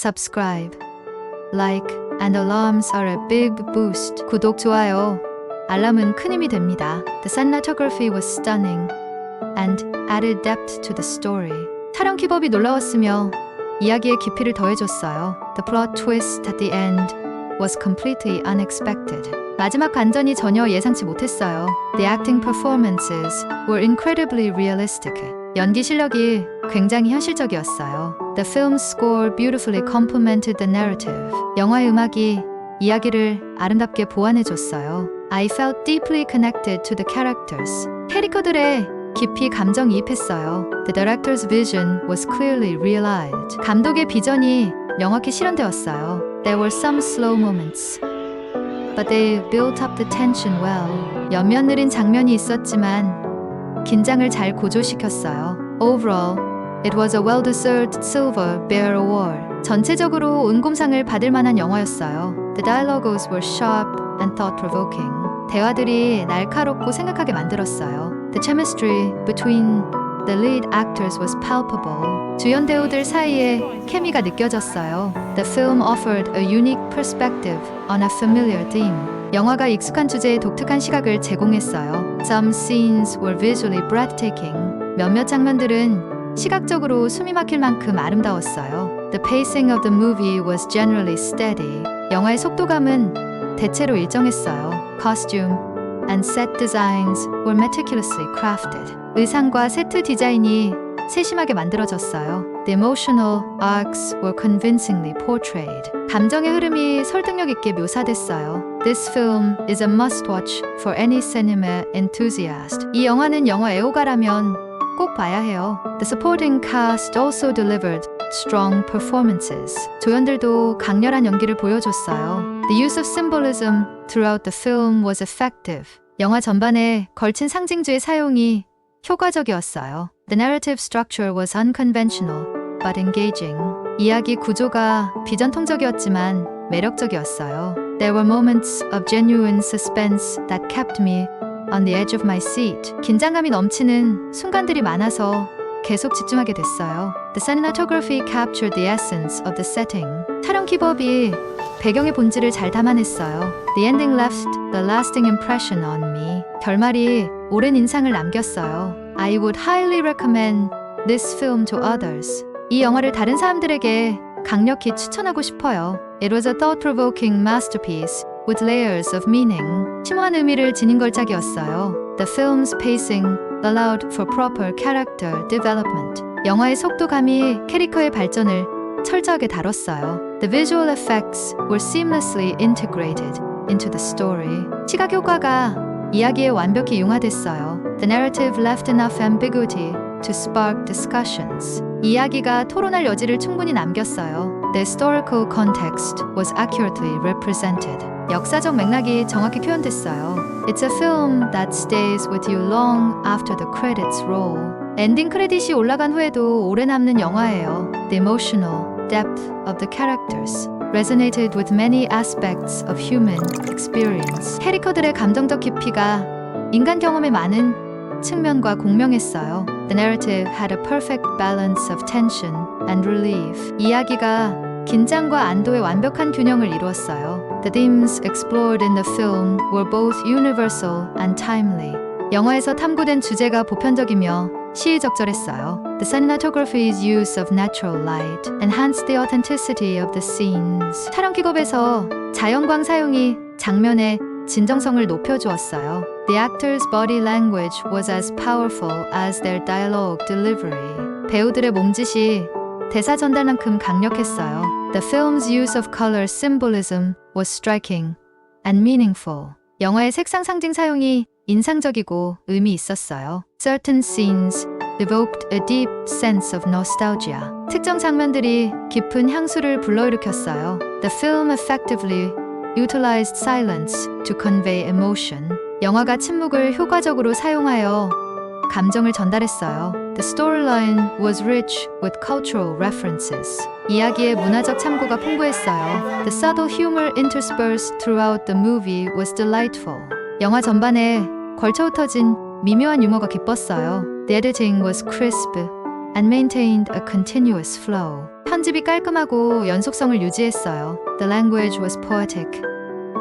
subscribe, like, and alarms are a big boost. 구독, 좋아요, 알람은 큰 힘이 됩니다. The cinematography was stunning and added depth to the story. 촬영 기법이 놀라웠으며 이야기의 깊이를 더해줬어요. The plot twist at the end was completely unexpected. 마지막 반전이 전혀 예상치 못했어요. The acting performances were incredibly realistic. 연기 실력이 굉장히 현실적이었어요. The film's score beautifully complemented the narrative. 영화의 음악이 이야기를 아름답게 보완해줬어요. I felt deeply connected to the characters. 캐릭터들의 깊이 감정이입했어요. The director's vision was clearly realized. 감독의 비전이 명확히 실현되었어요. There were some slow moments. But they built up the tension well. 연면 느린 장면이 있었지만 긴장을 잘 고조시켰어요. Overall, it was a well-deserved Silver Bear Award. 전체적으로 은곰상을 받을 만한 영화였어요. The dialogues were sharp and thought-provoking. 대화들이 날카롭고 생각하게 만들었어요. The chemistry between the lead actors was palpable. 주연 배우들 사이에 케미가 느껴졌어요. The film offered a unique perspective on a familiar theme. 영화가 익숙한 주제에 독특한 시각을 제공했어요. Some scenes were visually breathtaking. 몇몇 장면들은 시각적으로 숨이 막힐 만큼 아름다웠어요. The pacing of the movie was generally steady. 영화의 속도감은 대체로 일정했어요. Costume and set designs were meticulously crafted. 의상과 세트 디자인이 세심하게 만들어졌어요. The emotional arcs were convincingly portrayed. 감정의 흐름이 설득력 있게 묘사됐어요. This film is a must-watch for any cinema enthusiast. 이 영화는 영화 애호가라면 꼭 봐야 해요. The supporting cast also delivered strong performances. 조연들도 강렬한 연기를 보여줬어요. The use of symbolism throughout the film was effective. 영화 전반에 걸친 상징주의 사용이 효과적이었어요. The narrative structure was unconventional but engaging. 이야기 구조가 비전통적이었지만 매력적이었어요. There were moments of genuine suspense that kept me on the edge of my seat. 긴장감이 넘치는 순간들이 많아서 계속 집중하게 됐어요. The cinematography captured the essence of the setting. 촬영 기법이 배경의 본질을 잘 담아냈어요. The ending left the lasting impression on me. 결말이 오랜 인상을 남겼어요. I would highly recommend this film to others. 이 영화를 다른 사람들에게 강력히 추천하고 싶어요. It was a thought-provoking masterpiece with layers of meaning. 심오한 의미를 지닌 걸작이었어요. The film's pacing allowed for proper character development. 영화의 속도감이 캐릭터의 발전을 철저하게 다뤘어요. The visual effects were seamlessly integrated into the story. 시각 효과가 이야기에 완벽히 융화됐어요. The narrative left enough ambiguity to spark discussions. 이야기가 토론할 여지를 충분히 남겼어요. The historical context was accurately represented. 역사적 맥락이 정확히 표현됐어요. It's a film that stays with you long after the credits roll. 엔딩 크레딧이 올라간 후에도 오래 남는 영화예요. The emotional depth of the characters resonated with many aspects of human experience. 캐릭터들의 감정적 깊이가 인간 경험의 많은 측면과 공명했어요. The narrative had a perfect balance of tension and relief. 이야기가 긴장과 안도의 완벽한 균형을 이루었어요. The themes explored in the film were both universal and timely. 영화에서 탐구된 주제가 보편적이며 시의적절했어요. The cinematography's use of natural light enhanced the authenticity of the scenes. 촬영 기법에서 자연광 사용이 장면의 진정성을 높여주었어요. The actors' body language was as powerful as their dialogue delivery. 배우들의 몸짓이 대사 전달만큼 강력했어요. The film's use of color symbolism was striking and meaningful. 영화의 색상 상징 사용이 인상적이고 의미 있었어요. Certain scenes evoked a deep sense of nostalgia. 특정 장면들이 깊은 향수를 불러일으켰어요. The film effectively utilized silence to convey emotion. 영화가 침묵을 효과적으로 사용하여 감정을 전달했어요. The storyline was rich with cultural references. 이야기의 문화적 참고가 풍부했어요. The subtle humor interspersed throughout the movie was delightful. 영화 전반에 걸쳐 흩어진 미묘한 유머가 기뻤어요. The editing was crisp and maintained a continuous flow. 편집이 깔끔하고 연속성을 유지했어요. The language was poetic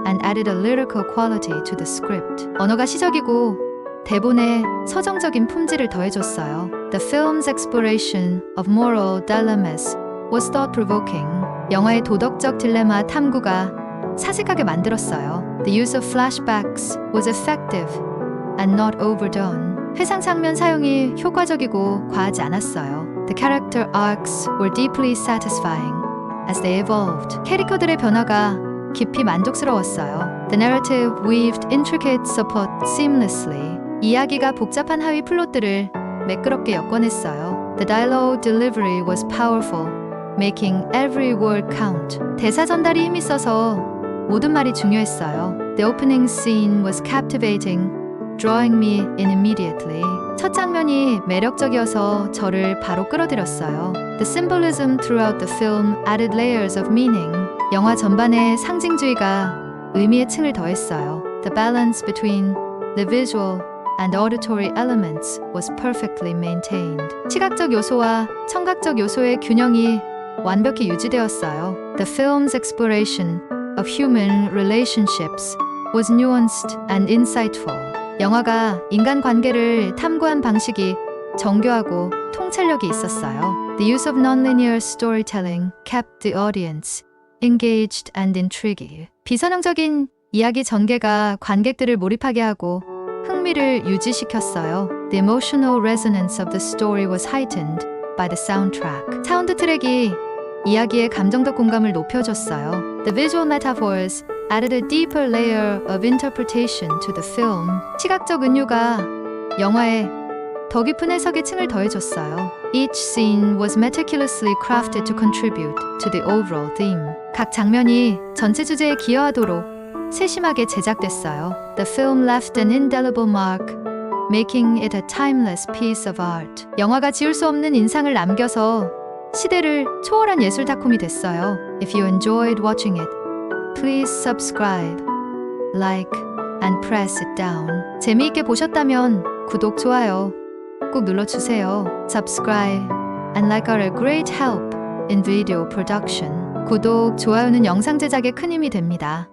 and added a lyrical quality to the script. 언어가 시적이고 대본에 서정적인 품질을 더해줬어요. The film's exploration of moral dilemmas was thought-provoking. 영화의 도덕적 딜레마 탐구가 사색하게 만들었어요. The use of flashbacks was effective and not overdone. 회상 장면 사용이 효과적이고 과하지 않았어요. The character arcs were deeply satisfying as they evolved. 캐릭터들의 변화가 깊이 만족스러웠어요. The narrative weaved intricate support seamlessly. 이야기가 복잡한 하위 플롯들을 매끄럽게 엮어냈어요. The dialogue delivery was powerful, making every word count. 대사 전달이 힘있어서 모든 말이 중요했어요. The opening scene was captivating, drawing me in immediately. 첫 장면이 매력적이어서 저를 바로 끌어들였어요. The symbolism throughout the film added layers of meaning. 영화 전반에 상징주의가 의미의 층을 더했어요. The balance between the visual and auditory elements was perfectly maintained. 시각적 요소와 청각적 요소의 균형이 완벽히 유지되었어요. The film's exploration of human relationships was nuanced and insightful. 영화가 인간 관계를 탐구한 방식이 정교하고 통찰력이 있었어요. The use of nonlinear storytelling kept the audience engaged and intrigued. 비선형적인 이야기 전개가 관객들을 몰입하게 하고 흥미를 유지시켰어요. The emotional resonance of the story was heightened by the soundtrack. 사운드 트랙이 이야기의 감정적 공감을 높여줬어요. The visual metaphors added a deeper layer of interpretation to the film. 시각적 은유가 영화에 더 깊은 해석의 층을 더해줬어요. Each scene was meticulously crafted to contribute to the overall theme. 각 장면이 전체 주제에 기여하도록 세심하게 제작됐어요. The film left an indelible mark, making it a timeless piece of art. 영화가 지울 수 없는 인상을 남겨서 시대를 초월한 예술 작품이 됐어요. If you enjoyed watching it, please subscribe, like, and press it down. 재미있게 보셨다면 구독, 좋아요 꼭 눌러주세요. Subscribe and like are a great help in video production. 구독, 좋아요는 영상 제작에 큰 힘이 됩니다.